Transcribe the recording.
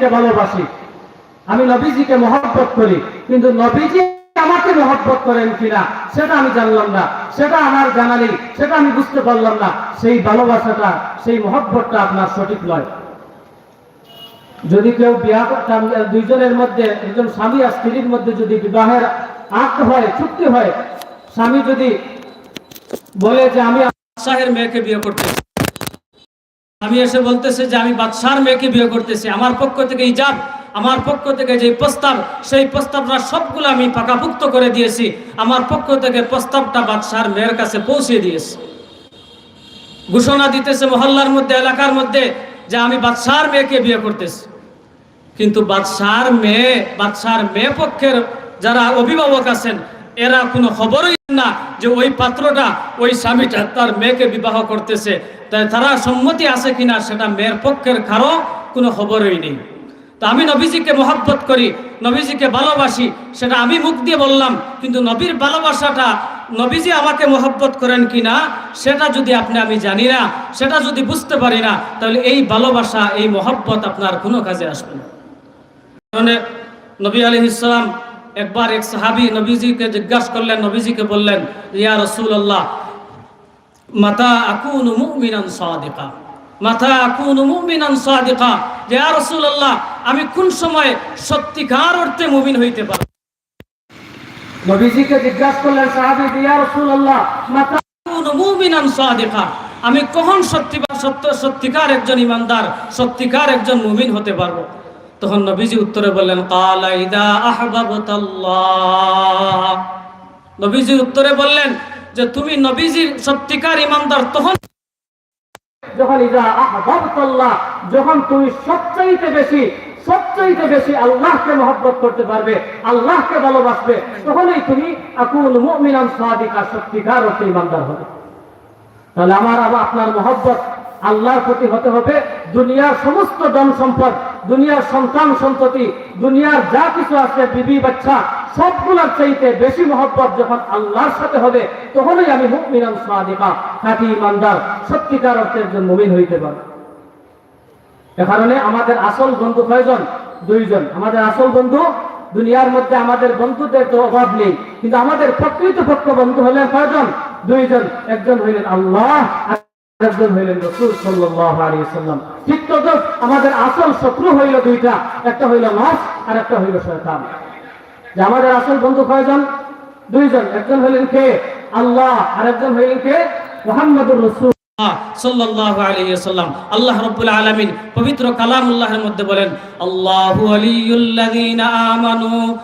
নবীজিকে ভালোবাসি। আমি নবীজিকে মহব্বত করি, কিন্তু নবীজি আমাকে মহব্বত করেন কিনা, সেটা আমি জানলাম না। সেটা আমার জানালি সেটা আমি বুঝতে পারলাম না। সেই ভালোবাসাটা, সেই মহব্বতটা আপনার সঠিক নয়। যদি কেউ বিবাহ দুইজনের মধ্যে, একজন স্বামী আর স্ত্রীর মধ্যে যদি বিবাহের আক্ট হয়, চুক্তি হয়, স্বামী যদি বলে যে আমি বাদশাহের মেয়েকে বিয়ে করতেছি আমি এসে বলতেছে যে আমি বাদশার মেয়েকে বিয়ে করতেছি। আমার পক্ষ থেকে ইজাব, আমার পক্ষ থেকে যে প্রস্তাব, সেই প্রস্তাবটা সবগুলো আমি পাকাপুক্ত করে দিয়েছি। আমার পক্ষ থেকে প্রস্তাবটা বাদশার মেয়ের কাছে পৌঁছে দিয়েছি। ঘোষণা দিতেছে মহল্লার মধ্যে, এলাকার মধ্যে, যে আমি বাদশার মেয়েকে বিয়ে করতেছি। কিন্তু বাদশার মেয়ে বাদশার মেয়ে পক্ষের যারা অভিভাবক আছেন এরা কোনো খবরই না যে ওই পাত্রটা ওই স্বামীটা তার মেয়েকে বিবাহ করতেছে। তাই তারা সম্মতি আছে কিনা সেটা মেয়ের পক্ষের কারও কোনো খবরই নেই। তা আমি নবীজিকে মহব্বত করি, নবীজিকে ভালোবাসি, সেটা আমি মুখ দিয়ে বললাম, কিন্তু নবীর ভালোবাসাটা নবীজি আমাকে মহব্বত করেন কিনা, সেটা যদি আপনি আমি জানি না, সেটা যদি বুঝতে পারি না, তাহলে এই ভালোবাসা, এই মহব্বত আপনার কোনো কাজে আসবে না। কারণে নবী আলী ইসলাম একবার এক সাহাবি নবীজিকে জিজ্ঞাসা করলেন নবীজিকে বললেন ইয়া রসুল আল্লাহ মাতা আকুন মুমিনান সাদিকা? মাথা আকুন মুমিনান সাদিকা? ইয়া রসুল আল্লাহ আমি কোন সময় সত্যিকার অর্থে মুমিন হইতে পারি? নবীজিকে জিজ্ঞাসা করলেন সাহাবি ইয়া রসুল আল্লাহ মাতা আকুন মুমিনান সাদিকা? আমি কখন সত্যি সত্য সত্যিকার একজন ইমানদার সত্যিকার একজন মুমিন হতে পারব? তখন নবীজি উত্তরে বললেন, কালা ইদা আহবাবতাল্লাহ। নবীজি উত্তরে বললেন যে, তুমি নবীজির সত্যিকার ইমানদার তখন যখন ইদা আহবাবতাল্লাহ, যখন তুমি সবচাইতে বেশি সবচাইতে বেশি আল্লাহকে মহব্বত করতে পারবে, আল্লাহকে ভালোবাসবে, তখনই তুমি আকুল মুমিনান সাদিকা, সত্যিকার অর্থে ইমানদার হবে। তাহলে আমার আবার আপনার মহব্বত আল্লাহর প্রতি হতে হবে, দুনিয়ার সমস্ত ধন সম্পদ দুনিয়ার সন্তান, সন্ততি, দুনিয়ার যা কিছু আছে, বিবি, বাচ্চা, সবগুলোর চাইতে বেশি মহব্বত যখন আল্লাহর সাথে হবে, তখনই আমি মুমিনান সাদিকা, খাঁটি ইমানদার, সত্যিকার অর্থে একজন মুমিন হইতে পারে এ কারণে আমাদের আসল বন্ধু কয়জন? দুইজন। আমাদের আসল বন্ধু, দুনিয়ার মধ্যে আমাদের বন্ধুদের তো অভাব নেই, কিন্তু আমাদের প্রকৃত পক্ষ বন্ধু হলেন কয়জন? দুইজন। একজন হইলেন আল্লাহ একজন হইলেন রসুল সাল্লাহ আলী সাল্লাম ঠিক তো আমাদের আসল শত্রু হইল দুইটা, একটা হইল মাস আর একটা হইল শয়তান। যে আমাদের আসল বন্ধু কয়জন? দুইজন। একজন হইলেন কে? আল্লাহ। আর একজন হইলেন কে? মোহাম্মদুর রসুল সাল্লাল্লাহু আলামিন পবিত্র মধ্যে বলেন, আল্লাহু আমানু